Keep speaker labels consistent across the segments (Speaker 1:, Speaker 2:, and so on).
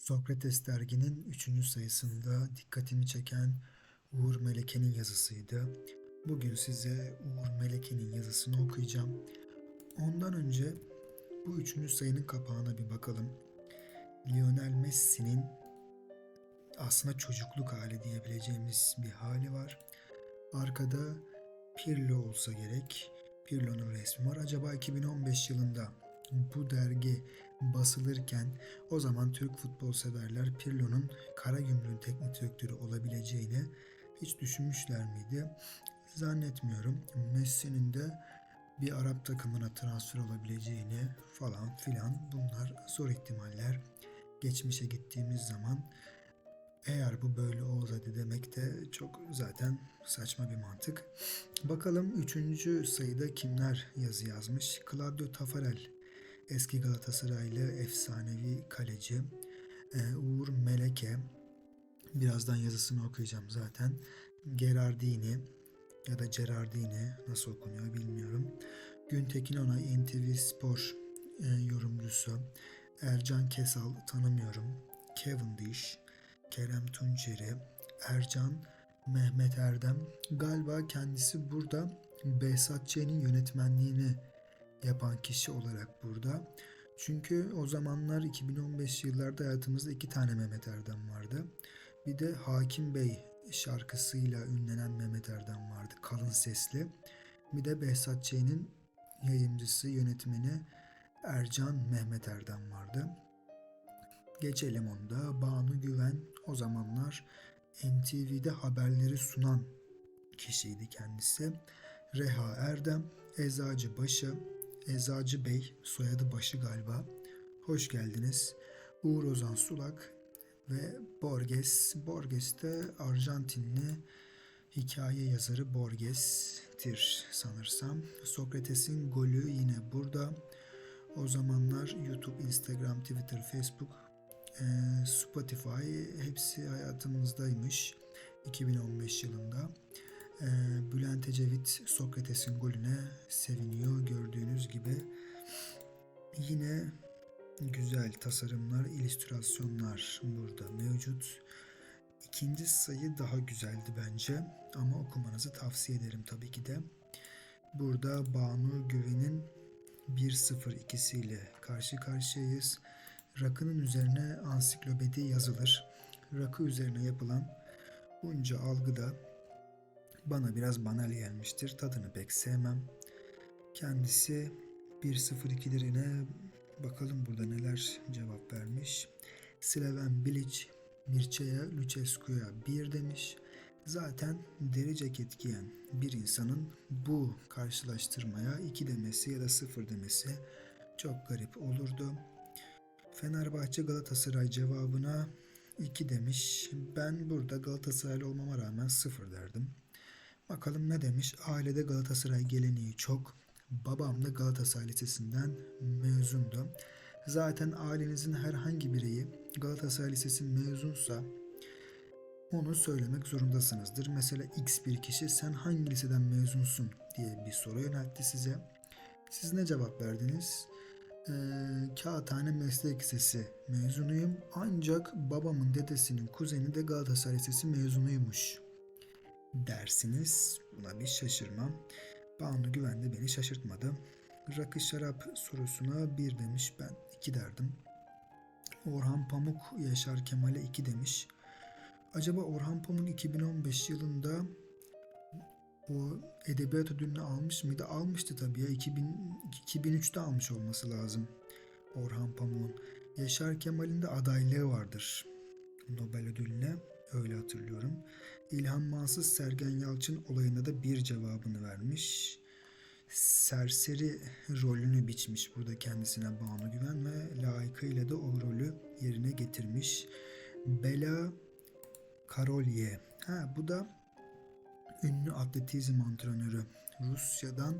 Speaker 1: Sokrates derginin 3. sayısında dikkatimi çeken Uğur Meleke'nin yazısıydı. Bugün size Uğur Meleke'nin yazısını okuyacağım. Ondan önce bu 3. sayının kapağına bir bakalım. Lionel Messi'nin aslında çocukluk hali diyebileceğimiz bir hali var. Arkada Pirlo olsa gerek. Pirlo'nun resmi var. Acaba 2015 yılında bu dergi basılırken o zaman Türk futbol severler Pirlo'nun Karagümrük'ün teknik direktörü olabileceğini hiç düşünmüşler miydi? Zannetmiyorum. Messi'nin de bir Arap takımına transfer olabileceğini falan filan bunlar zor ihtimaller. Geçmişe gittiğimiz zaman eğer bu böyle olsaydı demek de çok zaten saçma bir mantık. Bakalım 3. sayıda kimler yazı yazmış? Claudio Tafarel, eski Galatasaraylı efsanevi kaleci. Ee, Uğur Meleke, birazdan yazısını okuyacağım zaten. Gerardini ya da Gerardini nasıl okunuyor bilmiyorum. Güntekin Onay NTV Spor e, yorumcusu. Ercan Kesal tanımıyorum. Cavendish, Kerem Tunçeri, Ercan, Mehmet Erdem. Galiba kendisi burada Behzat Ç'nin yönetmenliğini yapan kişi olarak burada. Çünkü o zamanlar 2015 yıllarda hayatımızda iki tane Mehmet Erdem vardı. Bir de Hakim Bey şarkısıyla ünlenen Mehmet Erdem vardı. Kalın sesli. Bir de Behzat Ç'nin yayıncısı, yönetmeni Ercan Mehmet Erdem vardı. Geçelim onda. Banu Güven o zamanlar NTV'de haberleri sunan kişiydi kendisi. Reha Erdem, Eczacı Başı, Eczacı Bey, soyadı Başı galiba. Hoş geldiniz. Uğur Ozan Sulak ve Borges. Borges de Arjantinli hikaye yazarı Borges'tir sanırsam. Sokrates'in golü yine burada. O zamanlar YouTube, Instagram, Twitter, Facebook, e, Spotify hepsi hayatımızdaymış 2015 yılında. E, Bülent Ecevit Sokrates'in golüne seviniyor gördüğünüz gibi. Yine güzel tasarımlar, illüstrasyonlar burada mevcut. İkinci sayı daha güzeldi bence ama okumanızı tavsiye ederim tabii ki de. Burada Banu Güven'in 1.02'siyle karşı karşıyayız. Rakının üzerine ansiklopedi yazılır. Rakı üzerine yapılan bunca algıda bana biraz banal gelmiştir. Tadını pek sevmem. Kendisi 1.02'lerine bakalım burada neler cevap vermiş. Slaven Bilic Mircea Lucescu'ya 1 demiş. Zaten deri ceket giyen bir insanın bu karşılaştırmaya 2 demesi ya da 0 demesi çok garip olurdu. Fenerbahçe Galatasaray cevabına 2 demiş. Ben burada Galatasaraylı olmama rağmen 0 derdim. Bakalım ne demiş? Ailede Galatasaray geleneği çok. Babam da Galatasaray Lisesi'nden mezundu. Zaten ailenizin herhangi bireyi Galatasaray Lisesi mezunsa onu söylemek zorundasınızdır. Mesela X bir kişi sen hangi liseden mezunsun diye bir soru yöneltti size. Siz ne cevap verdiniz? Ee, Kağıthane Meslek Lisesi mezunuyum ancak babamın dedesinin kuzeni de Galatasaray Lisesi mezunuymuş dersiniz. Buna bir şaşırmam. Banu Güven de beni şaşırtmadı. Rakı şarap sorusuna bir demiş ben iki derdim. Orhan Pamuk Yaşar Kemal'e iki demiş. Acaba Orhan Pamuk 2015 yılında o edebiyat ödülünü almış mıydı? Almıştı tabii ya. 2000, 2003'te almış olması lazım. Orhan Pamuk'un. Yaşar Kemal'in de adaylığı vardır. Nobel ödülüne. Öyle hatırlıyorum. İlhan Mansız Sergen Yalçın olayında da bir cevabını vermiş. Serseri rolünü biçmiş burada kendisine Banu Güven ve layıkıyla da o rolü yerine getirmiş. Bela Karolye. Ha bu da ünlü atletizm antrenörü. Rusya'dan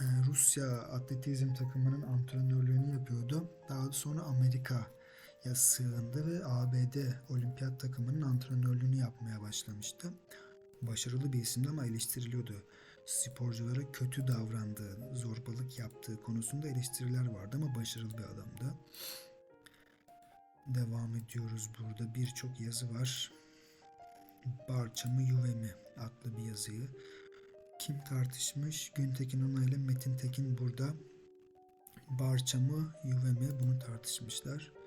Speaker 1: e, Rusya atletizm takımının antrenörlüğünü yapıyordu. Daha sonra Amerika ya sığındı ve ABD olimpiyat takımının antrenörlüğünü yapmaya başlamıştı. Başarılı bir isimdi ama eleştiriliyordu. Sporculara kötü davrandığı, zorbalık yaptığı konusunda eleştiriler vardı ama başarılı bir adamdı. devam ediyoruz burada. Birçok yazı var. Barça mı adlı bir yazıyı. Kim tartışmış? Güntekin Onay ile Metin Tekin burada. Barça mı bunu tartışmışlar.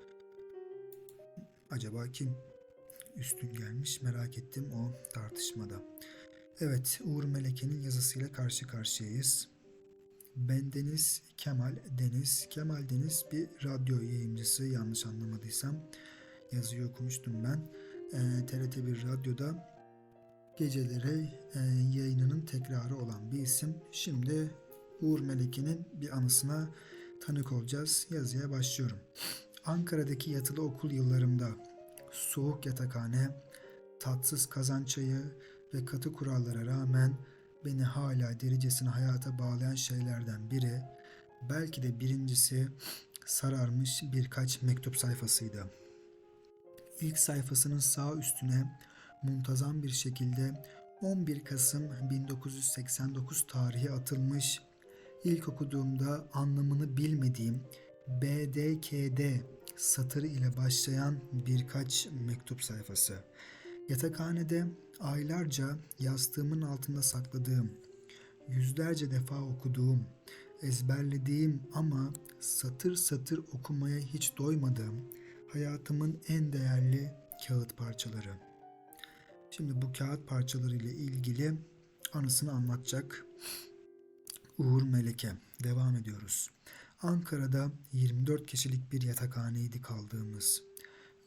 Speaker 1: Acaba kim üstün gelmiş merak ettim o tartışmada. Evet Uğur Meleke'nin yazısıyla karşı karşıyayız. Ben Deniz Kemal Deniz. Kemal Deniz bir radyo yayıncısı yanlış anlamadıysam. Yazıyı okumuştum ben. Ee, TRT1 Radyo'da geceleri e, yayınının tekrarı olan bir isim. Şimdi Uğur Meleke'nin bir anısına tanık olacağız. Yazıya başlıyorum. Ankara'daki yatılı okul yıllarımda soğuk yatakhane, tatsız kazan çayı ve katı kurallara rağmen beni hala derecesine hayata bağlayan şeylerden biri, belki de birincisi sararmış birkaç mektup sayfasıydı. İlk sayfasının sağ üstüne muntazam bir şekilde 11 Kasım 1989 tarihi atılmış, ilk okuduğumda anlamını bilmediğim BDKD satırı ile başlayan birkaç mektup sayfası. Yatakhanede aylarca yastığımın altında sakladığım, yüzlerce defa okuduğum, ezberlediğim ama satır satır okumaya hiç doymadığım hayatımın en değerli kağıt parçaları. Şimdi bu kağıt parçaları ile ilgili anısını anlatacak Uğur Meleke. Devam ediyoruz. Ankara'da 24 kişilik bir yatakhaneydi kaldığımız.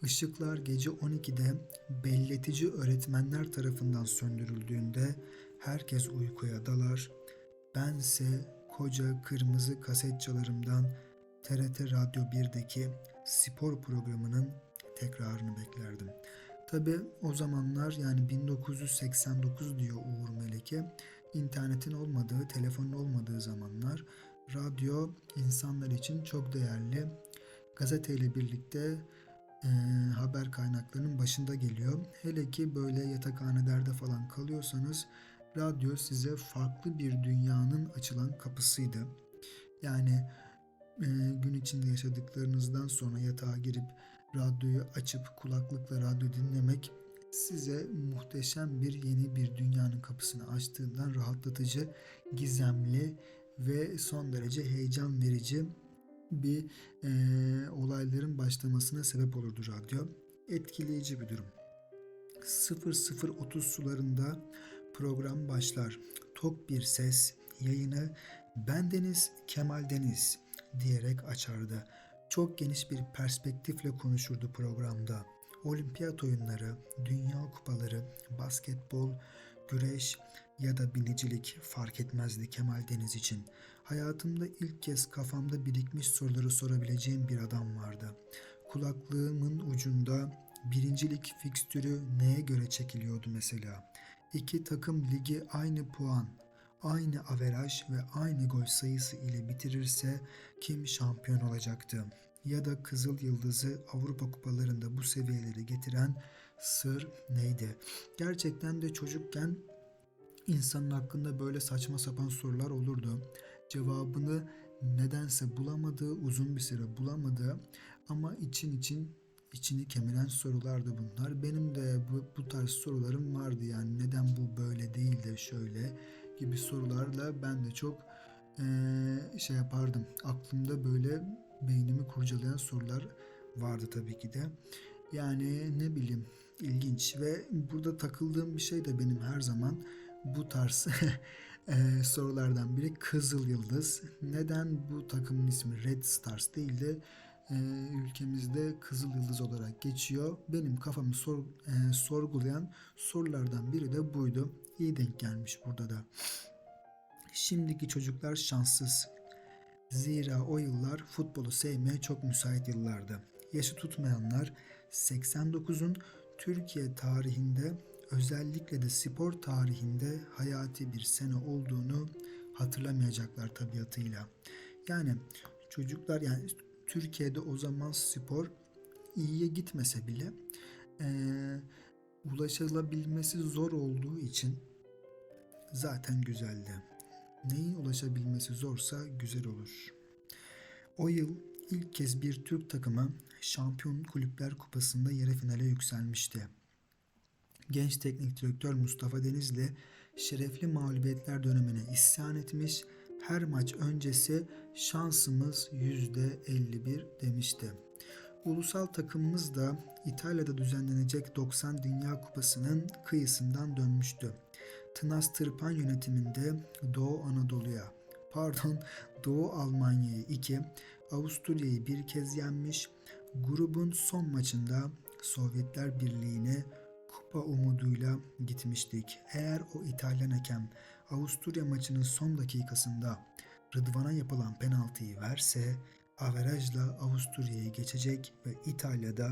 Speaker 1: Işıklar gece 12'de belletici öğretmenler tarafından söndürüldüğünde herkes uykuya dalar. Bense koca kırmızı kasetçalarımdan TRT Radyo 1'deki spor programının tekrarını beklerdim. Tabi o zamanlar yani 1989 diyor Uğur Meleke. internetin olmadığı, telefonun olmadığı zamanlar radyo insanlar için çok değerli. Gazeteyle birlikte e, haber kaynaklarının başında geliyor. Hele ki böyle yatakhanelerde falan kalıyorsanız radyo size farklı bir dünyanın açılan kapısıydı. Yani e, gün içinde yaşadıklarınızdan sonra yatağa girip radyoyu açıp kulaklıkla radyo dinlemek size muhteşem bir yeni bir dünyanın kapısını açtığından rahatlatıcı, gizemli ve son derece heyecan verici bir e, olayların başlamasına sebep olurdu radyo. Etkileyici bir durum. 00.30 sularında program başlar. Tok bir ses yayını bendeniz Kemal Deniz diyerek açardı. Çok geniş bir perspektifle konuşurdu programda. Olimpiyat oyunları, dünya kupaları, basketbol, güreş ya da binicilik fark etmezdi Kemal Deniz için. Hayatımda ilk kez kafamda birikmiş soruları sorabileceğim bir adam vardı. Kulaklığımın ucunda birincilik fikstürü neye göre çekiliyordu mesela? İki takım ligi aynı puan, aynı averaj ve aynı gol sayısı ile bitirirse kim şampiyon olacaktı? Ya da Kızıl Yıldız'ı Avrupa kupalarında bu seviyeleri getiren sır neydi? Gerçekten de çocukken insanın hakkında böyle saçma sapan sorular olurdu. Cevabını nedense bulamadığı, uzun bir süre bulamadığı ama için için içini kemiren sorulardı bunlar. Benim de bu, bu tarz sorularım vardı yani neden bu böyle değil de şöyle gibi sorularla ben de çok ee, şey yapardım. Aklımda böyle beynimi kurcalayan sorular vardı tabii ki de. Yani ne bileyim ilginç ve burada takıldığım bir şey de benim her zaman bu tarz e, sorulardan biri Kızıl Yıldız. Neden bu takımın ismi Red Stars değil de e, ülkemizde Kızıl Yıldız olarak geçiyor? Benim kafamı sor, e, sorgulayan sorulardan biri de buydu. İyi denk gelmiş burada da. Şimdiki çocuklar şanssız. Zira o yıllar futbolu sevmeye çok müsait yıllardı. Yaşı tutmayanlar 89'un Türkiye tarihinde özellikle de spor tarihinde hayati bir sene olduğunu hatırlamayacaklar tabiatıyla. Yani çocuklar yani Türkiye'de o zaman spor iyiye gitmese bile e, ulaşılabilmesi zor olduğu için zaten güzeldi. Neyin ulaşabilmesi zorsa güzel olur. O yıl ilk kez bir Türk takımı Şampiyon Kulüpler Kupası'nda yarı finale yükselmişti. Genç teknik direktör Mustafa Denizli şerefli mağlubiyetler dönemine isyan etmiş, her maç öncesi şansımız %51 demişti. Ulusal takımımız da İtalya'da düzenlenecek 90 Dünya Kupası'nın kıyısından dönmüştü. Tınas Tırpan yönetiminde Doğu Anadolu'ya, pardon Doğu Almanya'yı 2, Avusturya'yı bir kez yenmiş, grubun son maçında Sovyetler Birliği'ne kupa umuduyla gitmiştik. Eğer o İtalyan hakem Avusturya maçının son dakikasında Rıdvan'a yapılan penaltıyı verse averajla Avusturya'yı geçecek ve İtalya'da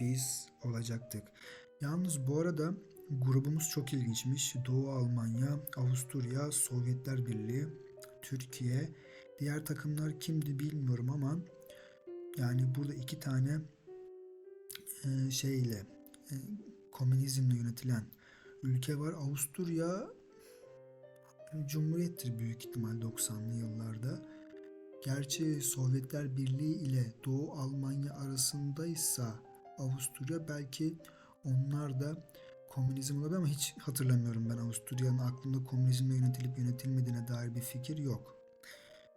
Speaker 1: biz olacaktık. Yalnız bu arada grubumuz çok ilginçmiş. Doğu Almanya, Avusturya, Sovyetler Birliği, Türkiye. Diğer takımlar kimdi bilmiyorum ama yani burada iki tane e, şeyle e, komünizmle yönetilen ülke var. Avusturya Cumhuriyettir büyük ihtimal 90'lı yıllarda. Gerçi Sovyetler Birliği ile Doğu Almanya arasındaysa Avusturya belki onlar da komünizm olabilir ama hiç hatırlamıyorum ben Avusturya'nın aklımda komünizmle yönetilip yönetilmediğine dair bir fikir yok.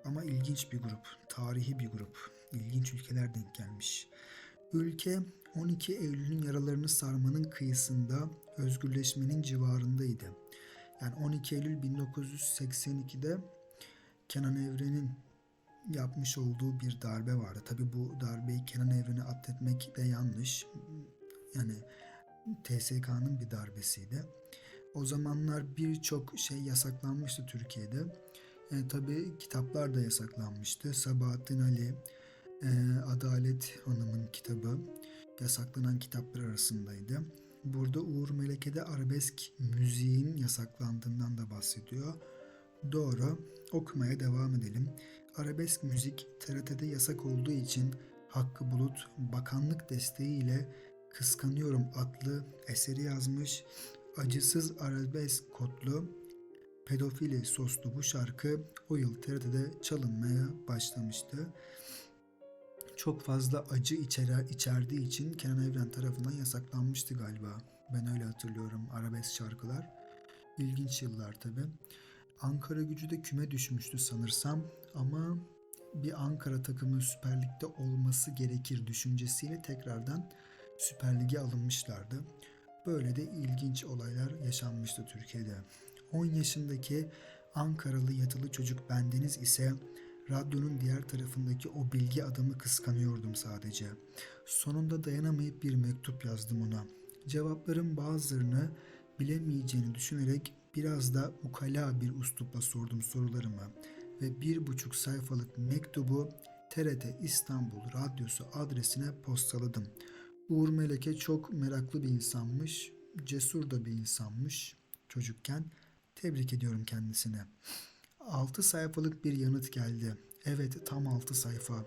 Speaker 1: Ama ilginç bir grup, tarihi bir grup, ilginç ülkeler denk gelmiş. Ülke 12 Eylül'ün yaralarını sarmanın kıyısında özgürleşmenin civarındaydı. Yani 12 Eylül 1982'de Kenan Evren'in yapmış olduğu bir darbe vardı. Tabi bu darbeyi Kenan Evren'e atletmek de yanlış. Yani TSK'nın bir darbesiydi. O zamanlar birçok şey yasaklanmıştı Türkiye'de. E, tabi kitaplar da yasaklanmıştı. Sabahattin Ali, e, Adalet Hanım'ın kitabı yasaklanan kitaplar arasındaydı. Burada Uğur Meleke'de arabesk müziğin yasaklandığından da bahsediyor. Doğru, okumaya devam edelim. Arabesk müzik TRT'de yasak olduğu için Hakkı Bulut bakanlık desteğiyle Kıskanıyorum adlı eseri yazmış. Acısız arabesk kodlu pedofili soslu bu şarkı o yıl TRT'de çalınmaya başlamıştı. Çok fazla acı içerer, içerdiği için Kenan Evren tarafından yasaklanmıştı galiba. Ben öyle hatırlıyorum arabesk şarkılar. İlginç yıllar tabi. Ankara gücü de küme düşmüştü sanırsam ama bir Ankara takımı Süper Lig'de olması gerekir düşüncesiyle tekrardan Süper Lig'e alınmışlardı. Böyle de ilginç olaylar yaşanmıştı Türkiye'de. 10 yaşındaki Ankaralı yatılı çocuk bendeniz ise radyonun diğer tarafındaki o bilgi adamı kıskanıyordum sadece. Sonunda dayanamayıp bir mektup yazdım ona. Cevapların bazılarını bilemeyeceğini düşünerek biraz da ukala bir uslupla sordum sorularımı ve bir buçuk sayfalık mektubu TRT İstanbul Radyosu adresine postaladım. Uğur Meleke çok meraklı bir insanmış, cesur da bir insanmış çocukken. Tebrik ediyorum kendisine. 6 sayfalık bir yanıt geldi. Evet tam 6 sayfa.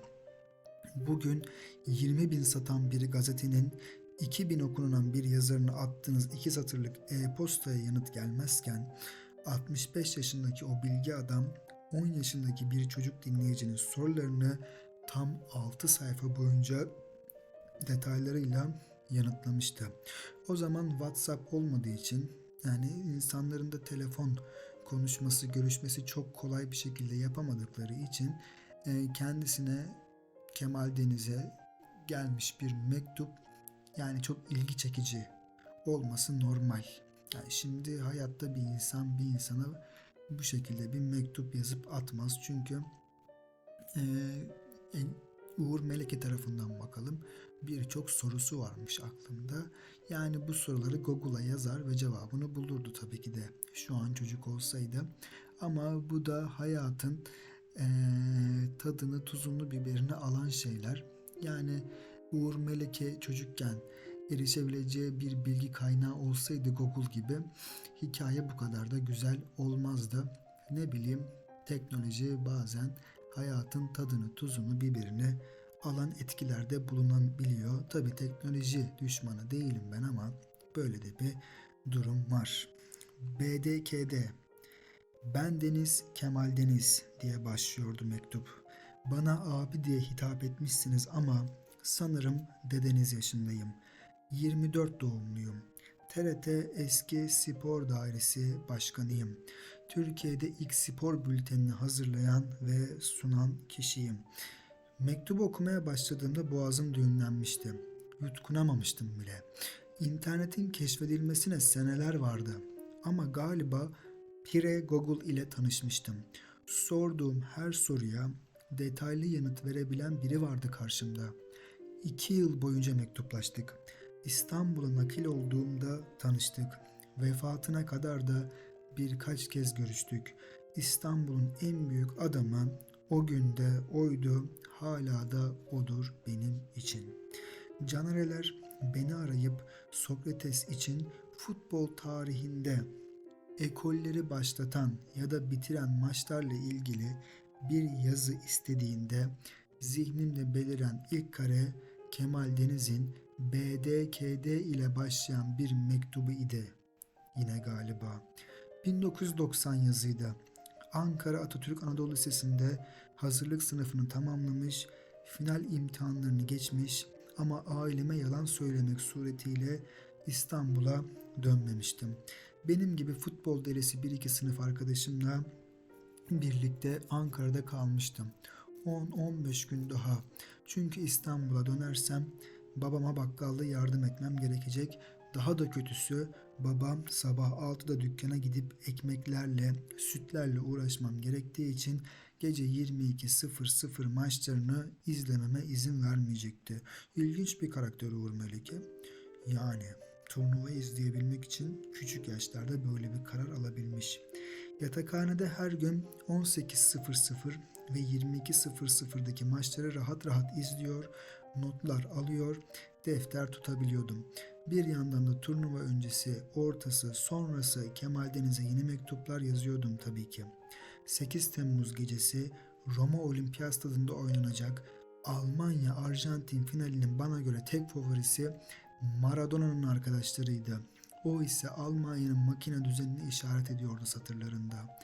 Speaker 1: Bugün 20 bin satan bir gazetenin 2000 okunan bir yazarını attığınız iki satırlık e-postaya yanıt gelmezken 65 yaşındaki o bilgi adam 10 yaşındaki bir çocuk dinleyicinin sorularını tam 6 sayfa boyunca detaylarıyla yanıtlamıştı. O zaman WhatsApp olmadığı için yani insanların da telefon konuşması, görüşmesi çok kolay bir şekilde yapamadıkları için e, kendisine Kemal Deniz'e gelmiş bir mektup yani çok ilgi çekici olması normal. Yani şimdi hayatta bir insan bir insana bu şekilde bir mektup yazıp atmaz. Çünkü e, Uğur Meleke tarafından bakalım birçok sorusu varmış aklımda. Yani bu soruları Google'a yazar ve cevabını bulurdu tabii ki de şu an çocuk olsaydı. Ama bu da hayatın e, tadını, tuzunu, biberini alan şeyler. Yani Uğur Meleke çocukken erişebileceği bir bilgi kaynağı olsaydı Google gibi hikaye bu kadar da güzel olmazdı. Ne bileyim teknoloji bazen hayatın tadını, tuzunu, biberini alan etkilerde bulunabiliyor. Tabi teknoloji düşmanı değilim ben ama böyle de bir durum var. BDK'de ben Deniz Kemal Deniz diye başlıyordu mektup. Bana abi diye hitap etmişsiniz ama sanırım dedeniz yaşındayım. 24 doğumluyum. TRT eski spor dairesi başkanıyım. Türkiye'de ilk spor bültenini hazırlayan ve sunan kişiyim. Mektubu okumaya başladığımda boğazım düğümlenmişti. Yutkunamamıştım bile. İnternetin keşfedilmesine seneler vardı. Ama galiba Pire Google ile tanışmıştım. Sorduğum her soruya detaylı yanıt verebilen biri vardı karşımda. İki yıl boyunca mektuplaştık. İstanbul'a nakil olduğumda tanıştık. Vefatına kadar da birkaç kez görüştük. İstanbul'un en büyük adamı o günde oydu, hala da odur benim için. Canareler beni arayıp Sokrates için futbol tarihinde ekolleri başlatan ya da bitiren maçlarla ilgili bir yazı istediğinde zihnimde beliren ilk kare Kemal Deniz'in BDKD ile başlayan bir mektubu idi. Yine galiba. 1990 yazıydı. Ankara Atatürk Anadolu Lisesi'nde hazırlık sınıfını tamamlamış, final imtihanlarını geçmiş ama aileme yalan söylemek suretiyle İstanbul'a dönmemiştim. Benim gibi futbol delisi bir iki sınıf arkadaşımla birlikte Ankara'da kalmıştım. 10-15 gün daha. Çünkü İstanbul'a dönersem babama bakkalda yardım etmem gerekecek. Daha da kötüsü babam sabah 6'da dükkana gidip ekmeklerle, sütlerle uğraşmam gerektiği için gece 22.00 maçlarını izlememe izin vermeyecekti. İlginç bir karakter Uğur Melike. Yani turnuva izleyebilmek için küçük yaşlarda böyle bir karar alabilmiş. Yatakhanede her gün 18.00 ve 22.00'daki maçları rahat rahat izliyor, notlar alıyor, defter tutabiliyordum. Bir yandan da turnuva öncesi, ortası, sonrası Kemal Deniz'e yeni mektuplar yazıyordum tabii ki. 8 Temmuz gecesi Roma Olimpiyat Stadında oynanacak Almanya-Arjantin finalinin bana göre tek favorisi Maradona'nın arkadaşlarıydı. O ise Almanya'nın makine düzenini işaret ediyordu satırlarında.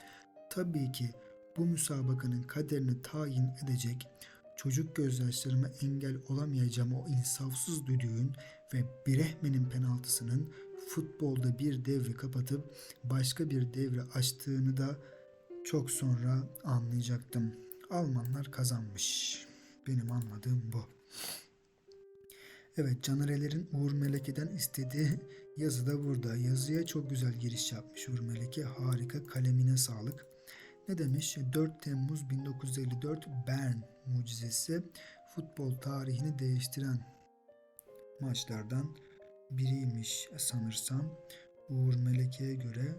Speaker 1: Tabii ki bu müsabakanın kaderini tayin edecek, çocuk gözyaşlarıma engel olamayacağım o insafsız düdüğün ve Brehmen'in penaltısının futbolda bir devri kapatıp başka bir devri açtığını da çok sonra anlayacaktım. Almanlar kazanmış. Benim anladığım bu. Evet Canerelerin Uğur Meleke'den istediği yazı da burada. Yazıya çok güzel giriş yapmış Uğur Meleke. Harika kalemine sağlık. Ne demiş? 4 Temmuz 1954 Bern mucizesi futbol tarihini değiştiren maçlardan biriymiş sanırsam. Uğur Meleke'ye göre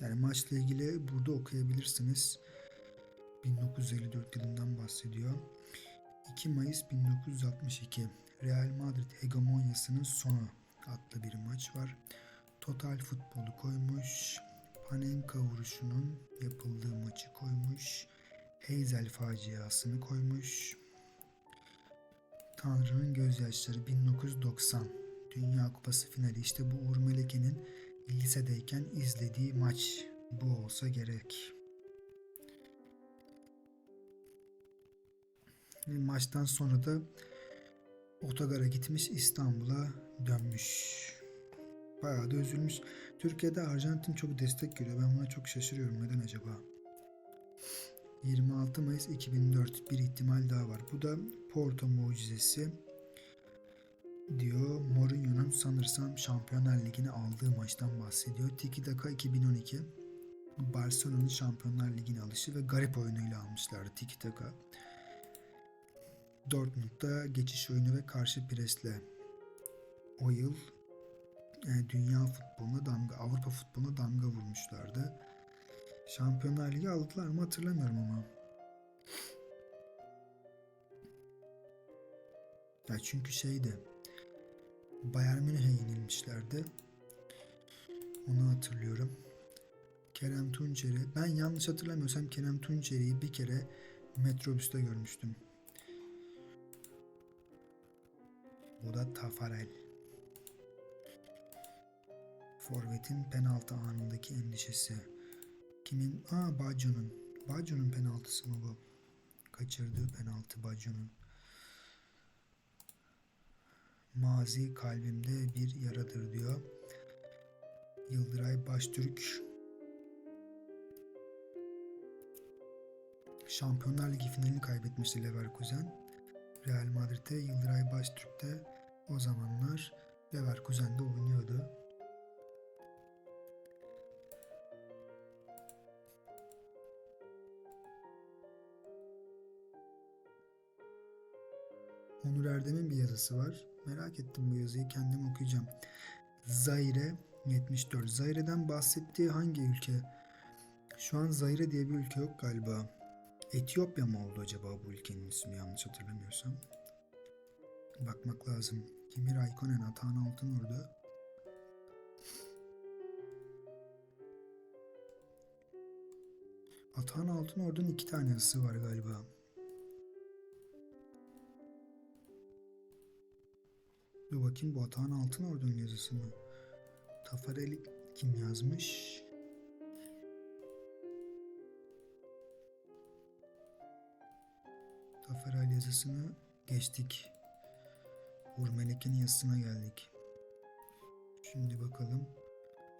Speaker 1: yani maçla ilgili burada okuyabilirsiniz. 1954 yılından bahsediyor. 2 Mayıs 1962 Real Madrid hegemonyasının sonu adlı bir maç var. Total futbolu koymuş. Panenka vuruşunun yapıldığı maçı koymuş. Heysel faciasını koymuş. Tanrı'nın gözyaşları 1990 Dünya Kupası finali işte bu Uğur Meleke'nin lisedeyken izlediği maç bu olsa gerek. Maçtan sonra da otogara gitmiş İstanbul'a dönmüş. Bayağı da üzülmüş. Türkiye'de Arjantin çok destek görüyor. Ben buna çok şaşırıyorum. Neden acaba? 26 Mayıs 2004 bir ihtimal daha var. Bu da Porto mucizesi diyor. Mourinho'nun sanırsam Şampiyonlar Ligi'ni aldığı maçtan bahsediyor. Tiki Taka 2012 Barcelona'nın Şampiyonlar Ligi'ne alışı ve garip oyunuyla almışlardı Tiki Taka. Dortmund'da geçiş oyunu ve karşı presle o yıl e, dünya futboluna damga, Avrupa futboluna damga vurmuşlardı. Şampiyonlar Ligi aldılar mı hatırlamıyorum ama. Ya çünkü şeydi Bayern Münih'e yenilmişlerdi. Onu hatırlıyorum. Kerem Tunçeri. Ben yanlış hatırlamıyorsam Kerem Tunçeri'yi bir kere metrobüste görmüştüm. Bu da Tafarel. Forvet'in penaltı anındaki endişesi. Kimin? Aa Baggio'nun. Baggio'nun penaltısı mı bu? Kaçırdığı penaltı Baggio'nun. Mazi kalbimde bir yaradır diyor. Yıldıray Baştürk. Şampiyonlar Ligi finalini kaybetmişti Leverkusen. Real Madrid'de Yıldıray Baştürk de o zamanlar Leverkusen'de oynuyordu. Onur Erdem'in bir yazısı var. Merak ettim bu yazıyı kendim okuyacağım. Zaire 74. Zaire'den bahsettiği hangi ülke? Şu an Zaire diye bir ülke yok galiba. Etiyopya mı oldu acaba bu ülkenin ismi yanlış hatırlamıyorsam? Bakmak lazım. Kimi Raikkonen, Atahan Altınordu. Atahan Altınordu'nun iki tane yazısı var galiba. Dur bakayım bu Atahan Altınordu'nun yazısı mı? Tafareli kim yazmış? Tafarel yazısını geçtik. Uğur Melek'in yazısına geldik. Şimdi bakalım.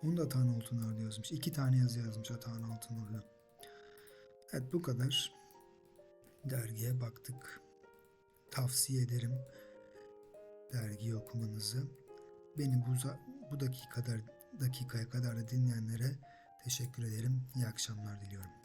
Speaker 1: Onu da Atahan Altınordu yazmış. İki tane yazı yazmış Atahan Altınordu. Evet bu kadar. Dergiye baktık. Tavsiye ederim dergiyi okumanızı. Beni bu, bu dakika kadar dakikaya kadar da dinleyenlere teşekkür ederim. İyi akşamlar diliyorum.